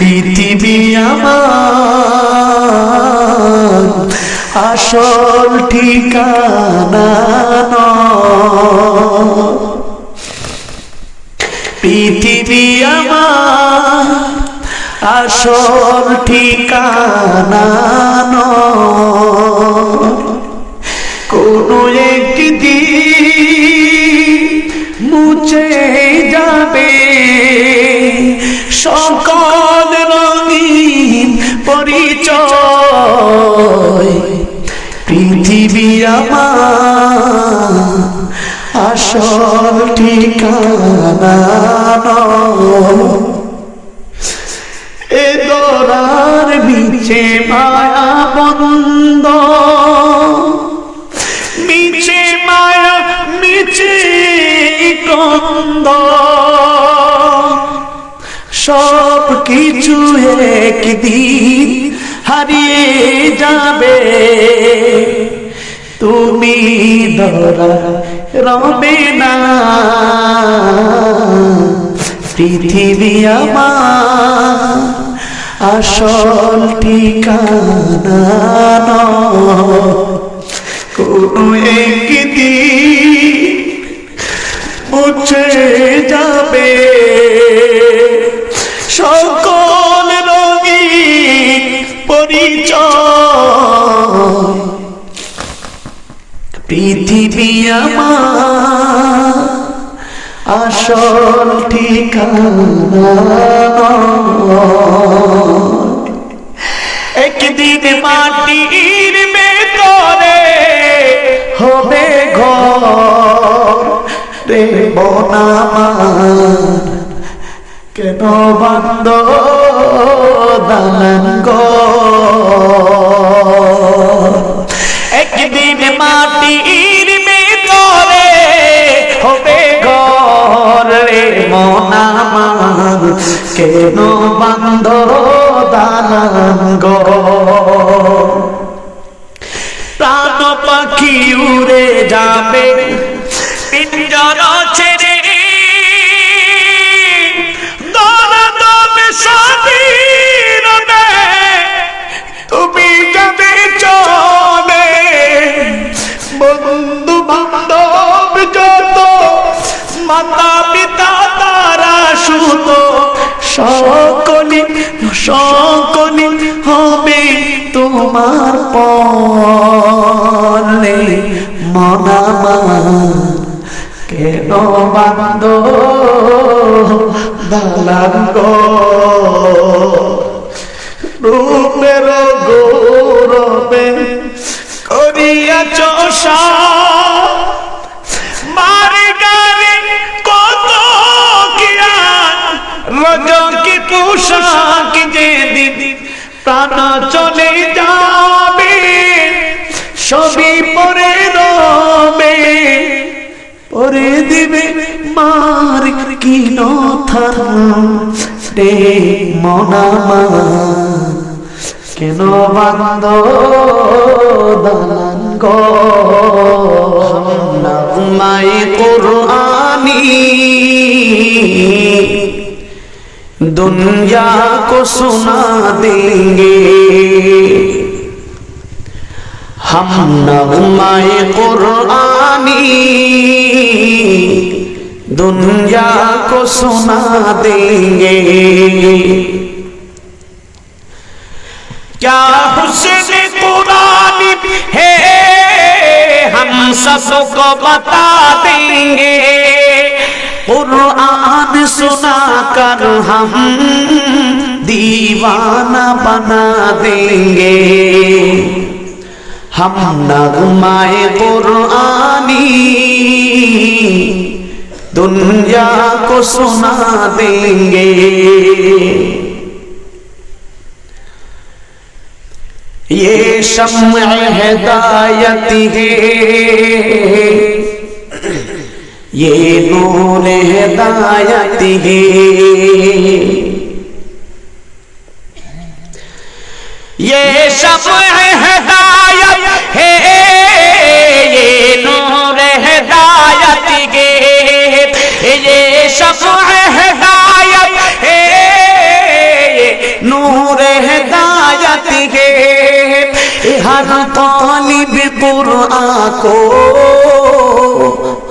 পৃথিবী আমার আসল ঠিকানা। পৃথিবী আমার আসল ঠিকানা। কোনো একদিন মুছে যাবে সকল পরিচয়। পৃথিবী আমার আসল ঠিকানা। এ দরার বিছে মায়া বন্ধ। মিছে মায়া মিছে কন্দ সব কিছু একদিন হারিয়ে যাবে। তুমি ধরা রবে না। পৃথিবী আমার আসল ঠিকানা। কোনো একদিন মুছে যাবে। সকল রঙিন পরিচয়। পৃথিবী আমার আসল ঠিকানা একদিন মাটির ভেতরে হবে ঘর রে বনামার কেন বান্দ দালান ঘর? একদিন মাটির ভেতরে হবে ঘর রে মনামার কেন বান্দ দালান ঘর? প্রাণ পাখি উড়ে যাবে সকলি সকলে হবে তোমার পলে। মনামা কেন বান্দ দালাঙ্গ যে চলে যাবে, সবই পরে রবে। পরে দিবে মার কি রে মনামা কেন বান্দ দালান গো? নামাই কুরআনি दुनिया को सुना देंगे हम नगमाए कुरानी दुनिया को सुना देंगे क्या हुस्न कुरानी है हम सबको बता देंगे कुरान سنا کر ہم دیوانہ بنا دیں گے۔ ہم نغمہ قرآنی دنیا کو سنا دیں گے۔ یہ شمع ہدایت ہے۔ یہ نور ہدایت ہے۔ یہ شب ہدایت ہے۔ یہ نور ہدایت ہے۔ یہ شب ہدایت ہے۔ یہ نور ہدایت ہے۔ ہر طالب قرآن کو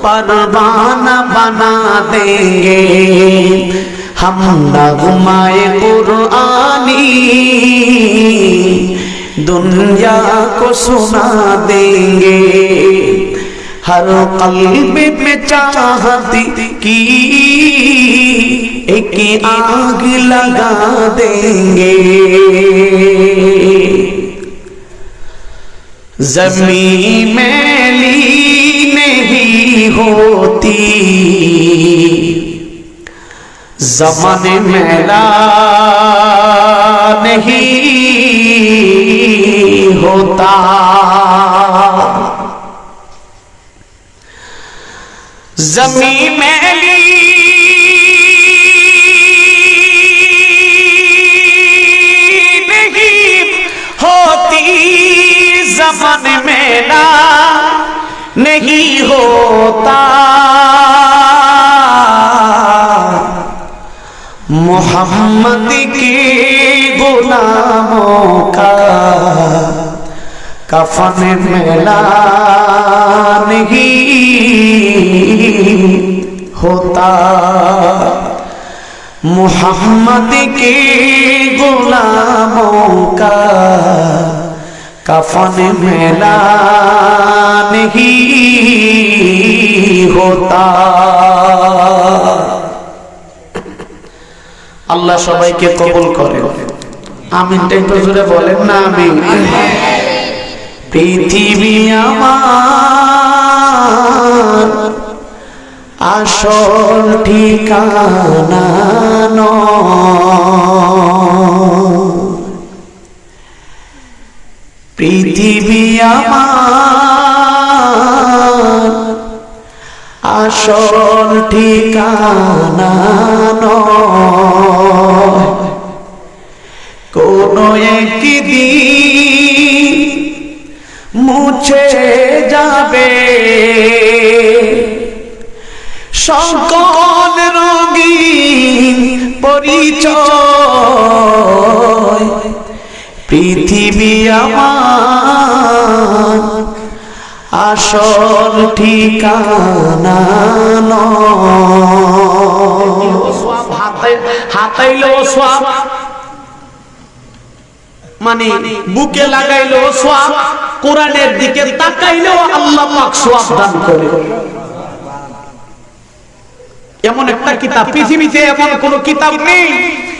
پروانہ بنا دیں گے۔ ہم نغمہ قرآنی دنیا کو سنا دیں گے۔ ہر قلب میں چاہتی کی ایک آگ لگا دیں گے۔ زمین میں لی ہوتی۔ زمان میلا نہیں ہوتا۔ زمین میلی ہوتا۔ محمد کی گناہوں کا کفن ملا نہیں ہوتا۔ محمد کی گناہوں کا कफन मेला नहीं होता আল্লাহ সবাইকে কবুল করে আমিনটা একটু জোরে বলেন না আমি পৃথিবী আমার আসল ঠিকানা নয়। পৃথিবী আমার আসল ঠিকানা। কোনো একদিন মুছে যাবে সকল রঙিন পরিচয় পৃথিবী আমার আসল ঠিকানা হাতাইলো সোয়াব মানে বুকে লাগাইলো সোয়াব, কোরআনের দিকে তাকাইলো আল্লাহ পাক সোয়াব দান করে। এমন একটা কিতাব, পৃথিবীতে এমন কোন কিতাব নেই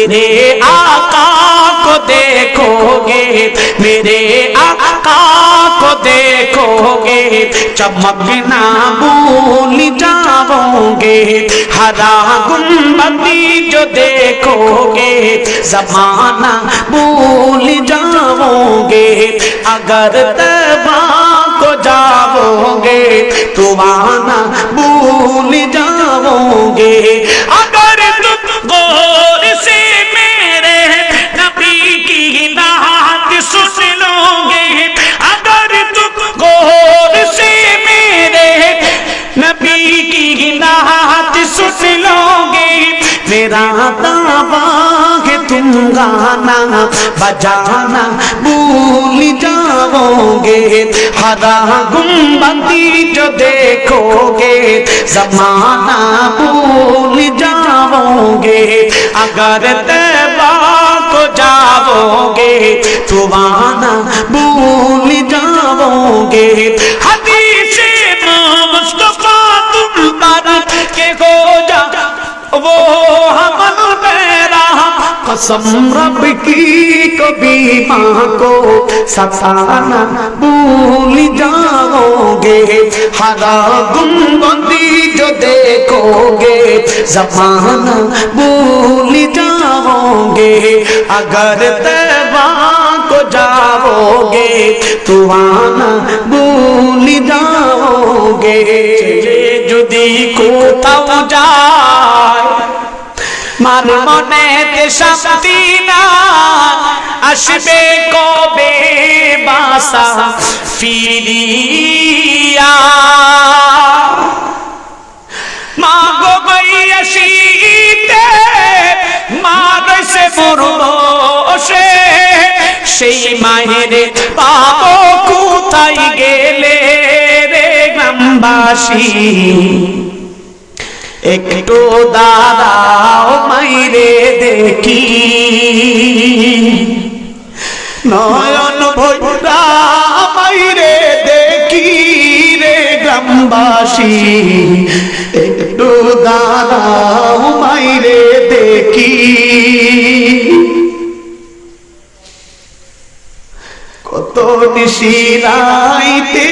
میرے آقا کو دیکھو گے میرے آقا کو دیکھو گے چمکنا بھول جاؤ گے ہرا گنبدی جو دیکھو گے زمانہ بھول جاؤ گے اگر تباہ کو جاؤ گے تو آنا بھول جاؤ گے اگر تم کو बात सुन लोगे मेरा दावा है तुम गाना बजाना भूल जाओगे हरा गुम्बदी जो देखोगे जमाना भूल जाओगे अगर तैबा को जाओगे तो आना भूल जाओगे हदीस وہ میرا قسم رب کی کبھی ماں کو ستانا بھول جاؤ گے ہرا گنبندی جو دیکھو گے زمانہ بھول جاؤ گے اگر تیبان کو جاؤ گے تو آنا بھول جاؤ گے যদি কোথাও যায় মনে শান্তি না আসবে কবে বাসা ফিরিয়া? মা গো মাইয়া শীতে, মা রয়েছে বসে সেই মায়ের পাবো কোথায় গেলে রে গ্রামবাসী? একটু দাঁড়াও মাইরে দেখি। নয়ন ভৈরা মাইরে দেখি রে গ্রামবাসী। একটু দাঁড়াও মাইরে কত নিশিরাইতে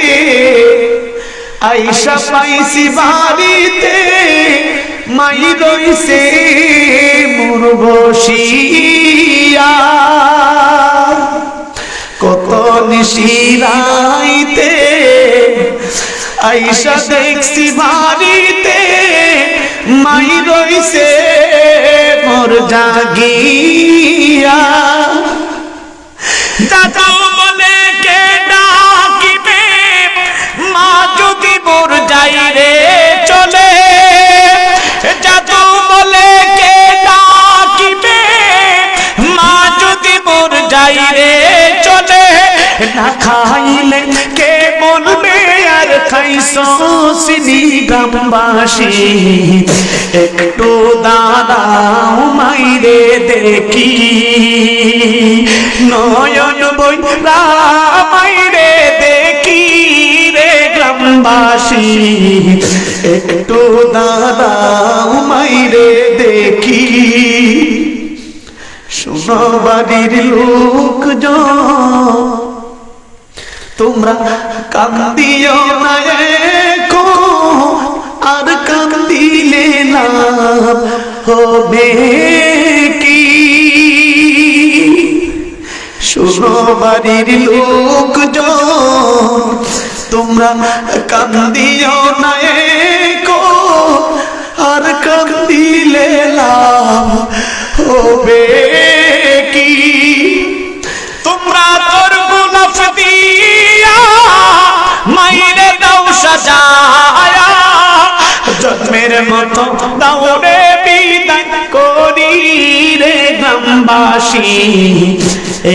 আইসা পাইছি বাড়িতে, মাই রইছে মোর বসিয়া। কত নিশিরাইতে আইসা দেখছি বাড়িতে, মাই রইছে মোর জাগিয়া। মোর যাই রে চলে, না খাইলে কে বলবে আর খাইছো সিনি গ্রামবাসী? একটু দাঁড়াও মাইরে দেখি। নয়ন বই মাইরে দেখি রে গ্রামবাসী। একটু দাঁড়াও মাইরে বাড়ির লোকজন তোমরা কান্দিও না আর কান্দিলে না হবে কি? শোনো বাড়ির লোক তোমরা কান্দিও না আর কান্দিলে লাভ হবে মাইরে দাও সাজায়া। জন্মের মতো দাওরে বিদায় করি রে গ্রামবাসী।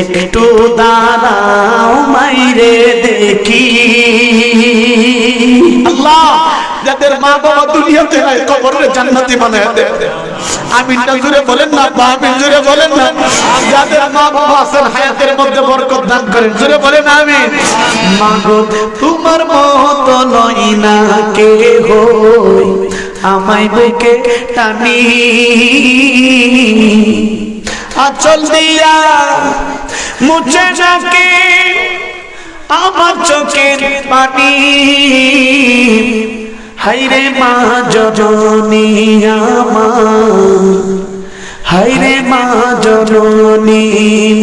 একটু দাঁড়াও মাইরে দেখি। আল্লাহ, যাদের মা বাবা দুনিয়াতে নাই কবরের জান্নাতি বানায় দে আমিন না জুড়ে বলেন না বা আমিন জুড়ে বলেন না। যাদের মা বাবা আছেন, হায়াতের মধ্যে বরকত দান করেন, জুড়ে বলেন আমিন। মা গো তোমার মতো নয় না কে হই, আমায় বুকে টানি। আচল দিয়া মুছে নাকি আমার চোখের পানি। হাইরে মা জননী আমার হাইরে মা জননী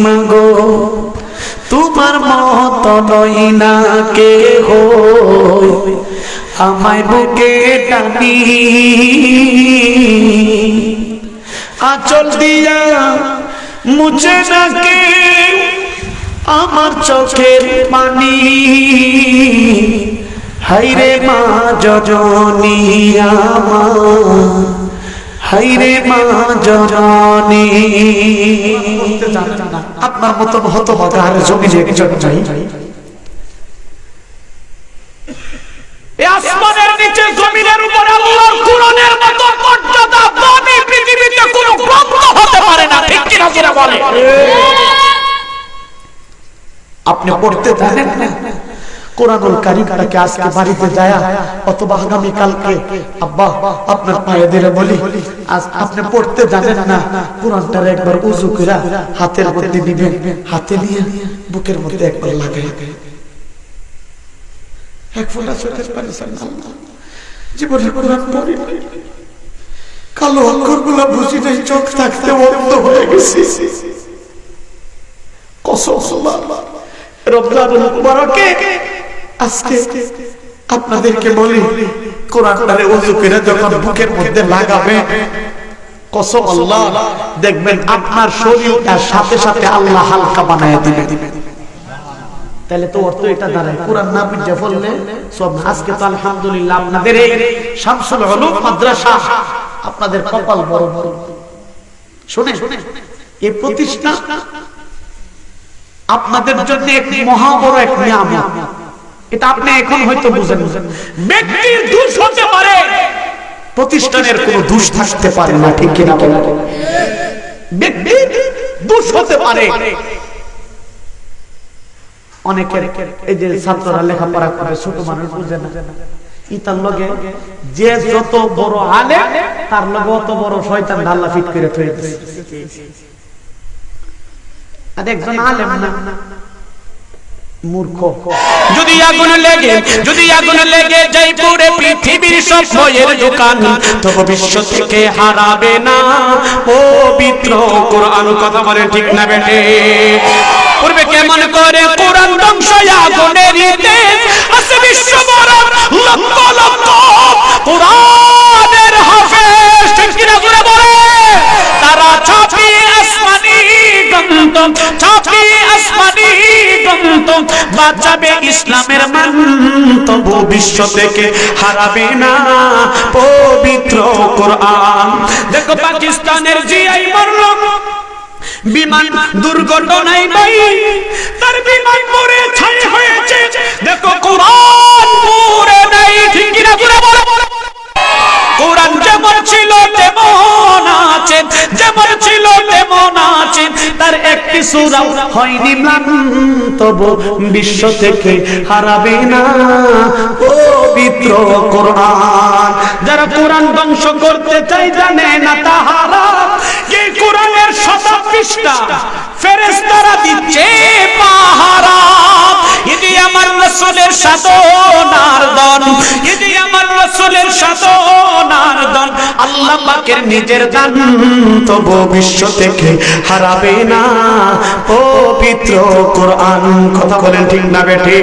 মাগো তোমার মত নই না কে হই আমায় বুকে টানি আচল দিয়া মুছে নাকি আমার চোখের পানি হাইরে মা জজনী আমার হাইরে মা জজনী আপনার মতো হত বাগার জমিনে একজন যাই এই আসমানের নিচে জমিনের উপর আল্লাহর কুরআনের মতো মর্যাদা পৃথিবীতে কোনো গ্রন্থ হতে পারে না ঠিক কি না বলে? আপনি পড়তে জানেন না? কোরআনুল কারিমটাকে আজকে বাড়িতে যায় অথবা আগামী কালকে, আব্বা, আপনার পায়ে দিলে বলি, আজ আপনি পড়তে জানেন না, কোরআনটার একবার উজু করে হাতের মধ্যে নিবেন, হাতে নিয়ে বুকের মধ্যে একবার লাগাই এক ফোঁটা চোখের পানি ছাড়লাম না। জীবনে কোরআন পড়ি নাই। কালো অক্ষরগুলা বুঝি নাই, চোখ থাকতে বন্ধ হয়ে গেছি কসম আল্লাহ। রমজানুল মুবারকে আজকে আপনাদেরকে বলি কোরআনটারে ওযু করে যখন বুকের মধ্যে লাগাবে কসম আল্লাহ দেখবেন আপনার শরীরটার সাথে সাথে আল্লাহ হালকা বানায় দিবে। তাহলে তো অর্থ এটা দাঁড়ায় কোরআন না বুঝে ফেললে সব আজকে তো আলহামদুলিল্লাহ আপনাদের এই শামসুল উলুম মাদ্রাসা আপনাদের কপাল বড় বড়। শুনে শুনে এই প্রতিষ্ঠা আপনাদের জন্য এক মহা বড় এক নিয়ামত। এটা আপনি এখন হয়তো বুঝেন ব্যক্তির দোষ হতে পারে, প্রতিষ্ঠানের কোনো দোষ থাকতে পারে না, ঠিক কিনা বলেন? ব্যক্তির দোষ হতে পারে। অনেকের এই যে ছাত্ররা লেখাপড়া করে, ছোট মানুষ বুঝে না। ইতার লগে যে যত বড় আলে তার লগে অত বড় শয়তান ঢাল্লা ফিট করে থয়ে দিছে আর একজন আলেম না যদি আগুন লেগে, যদি আগুন লেগে পুরে পৃথিবীর সব দোকান বিশ্ব থেকে হারাবে না। পবিত্র কোরআন কথা বলে ঠিক না বেটে পূর্বে কেমন করে কোরআন ধ্বংস আগুনের আছে বিশ্ব বড় লক্ষ লক্ষ কোরআনের হাফেজ। ঠিক কিনা বলে তারা ছাপিয়ে আসমানি গন্তম বাঁচাবে ইসলামের মান তবু বিশ্ব থেকে হারাবে না পবিত্র কোরআন। দেখো পাকিস্তানের জিআই মরল। বিমান দুর্ঘটনায় ভাই তার বিমান পড়ে ছাই হয়েছে। দেখো কোরআন পড়ে নাই, ঠিক কিনা করে বলো। কোরআন যেমন ছিল, তেমন আছে। যেমন ছিল তেমন একটি হয়নি তবু বিশ্ব থেকে হারাবে না পবিত্র কোরআন। যারা কোরআন ধ্বংস করতে চাই জানে না তাহারা। কে কোরআনের শত পৃষ্ঠা? ফেরেশতারা দিচ্ছে পাহারা। এটি আমার রসুলের সাধনার দন এটি আমার রসুলের সাধনার দন আল্লাহ পাকের নিজের দান তো ভবিষ্য থেকে হারাবে না। পবিত্র কোরআন। কথা বলেন ঠিক না বেঠে?